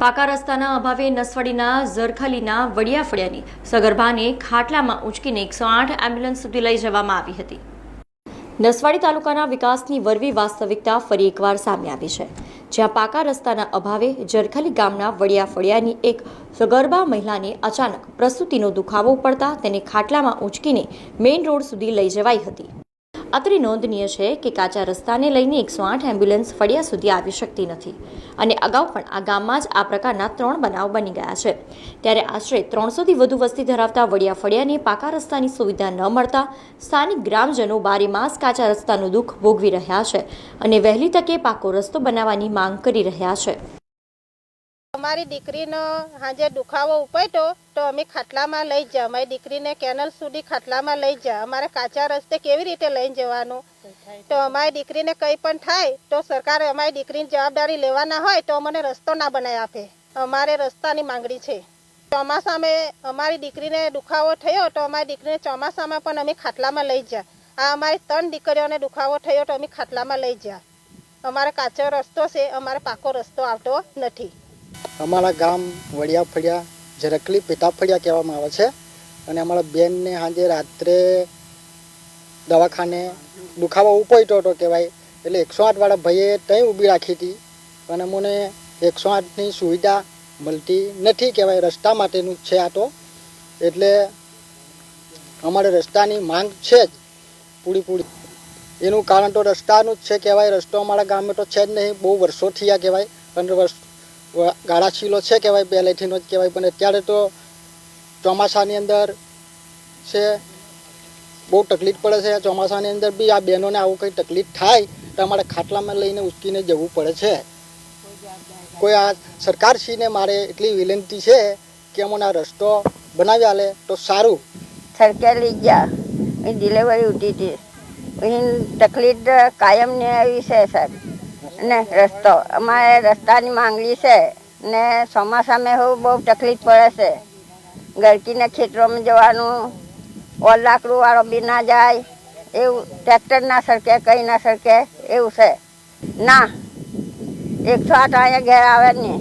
પાકા રસ્તાના અભાવે નસવાડીના ઝરખલીના વડિયાફળિયાની સગર્ભાને ખાટલામાં ઉંચકીને એકસો આઠ એમ્બ્યુલન્સ સુધી લઈ જવામાં આવી હતી. નસવાડી તાલુકાના વિકાસની વરવી વાસ્તવિકતા ફરી એકવાર સામે આવી છે. જ્યાં પાકા રસ્તાના અભાવે જરખલી ગામના વડિયાફળિયાની એક સગર્ભા મહિલાને અચાનક પ્રસૂતિનો દુખાવો પડતા તેને ખાટલામાં ઉંચકીને મેઇન રોડ સુધી લઈ જવાઈ હતી. અત્રે નોંધનીય છે કે કાચા રસ્તાને લઈને એકસો આઠ એમ્બ્યુલન્સ ફળિયા સુધી આવી શકતી નથી. અને અગાઉ પણ આ ગામમાં જ આ પ્રકારના ત્રણ બનાવ બની ગયા છે. ત્યારે આશરે ત્રણસોથી વધુ વસ્તી ધરાવતા વડિયા ફળિયાને પાકા રસ્તાની સુવિધા ન મળતા સ્થાનિક ગ્રામજનો બારે માસ કાચા રસ્તાનું દુઃખ ભોગવી રહ્યા છે અને વહેલી તકે પાકો રસ્તો બનાવવાની માંગ કરી રહ્યા છે. અમારી દીકરીનો હાજે દુખાવો ઉપડ્યો તો અમે ખાટલામાં લઈ જા અમારી દીકરીને કેનલ સુધી ખાટલામાં લઈ જા અમારે કાચા રસ્તે કેવી રીતે લઈને જવાનું? તો અમારી દીકરીને કંઈ પણ થાય તો સરકારે અમારી દીકરીની જવાબદારી લેવાના હોય તો અમને રસ્તો ના બનાવી આપે. અમારે રસ્તાની માંગણી છે. ચોમાસામાં અમારી દીકરીને દુખાવો થયો તો અમારી દીકરીને ચોમાસામાં પણ અમે ખાટલામાં લઈ જા આ અમારી ત્રણ દીકરીઓને દુખાવો થયો તો અમે ખાટલામાં લઈ જા અમારે કાચો રસ્તો છે અમારે પાકો રસ્તો આવતો નથી. અમારા ગામ વડિયા ફળિયા ઝરકલી પેટા ફળિયા કહેવામાં આવે છે, અને અમારા બેનને સાંજે રાત્રે દવાખાને દુખાવો ઉપડ્યો હતો કહેવાય. એટલે એકસો આઠવાળા ભાઈએ ત્યાં ઊભી રાખી હતી. અને મને એકસો આઠની સુવિધા મળતી નથી કહેવાય, રસ્તા માટેનું છે આ તો. એટલે અમારે રસ્તાની માંગ છે જ પૂરી પૂરી. એનું કારણ તો રસ્તાનું જ છે કહેવાય, રસ્તો અમારા ગામમાં તો છે જ નહીં, બહુ વર્ષો થયા કહેવાય. અને ગાળા શીલો છે કહેવાય પહેલેથીનો જ કહેવાય, પણ અત્યારે તો ચોમાસાની અંદર છે, બહુ તકલીફ પડે છે. ચોમાસાની અંદર બી આ બહેનોને આવું કંઈ તકલીફ થાય તો અમારે ખાટલામાં લઈને ઉચકીને જવું પડે છે. કોઈ આ સરકારશ્રીને મારે એટલી વિનંતી છે કે અમને આ રસ્તો બનાવી આલે તો સારું. સરકારી ગયા. અહીં ડિલિવરી ઉઠી હતી. અહીં તકલીફ કાયમની આવી છે, સાહેબ. ને રસ્તો. અમારે રસ્તાની માંગણી છે ને ચોમાસામાં હું બહુ તકલીફ પડે છે. ગરકીના ખેતરોમાં જવાનું ઓર લાકડું વાળો બી ના જાય, એવું ટ્રેક્ટર ના સરકે, કંઈ ના સરકે, એવું છે. ના, એકસો આઠ અહીંયા ઘેર આવે નહીં.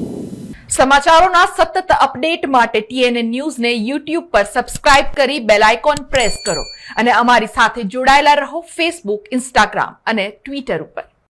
સમાચારોના સતત અપડેટ માટે ટીએનએ ન્યૂઝને યુટ્યુબ પર સબસ્ક્રાઇબ કરી બેલ આઇકોન પ્રેસ કરો અને અમારી સાથે જોડાયેલા રહો ફેસબુક, ઇન્સ્ટાગ્રામ અને ટ્વિટર ઉપર.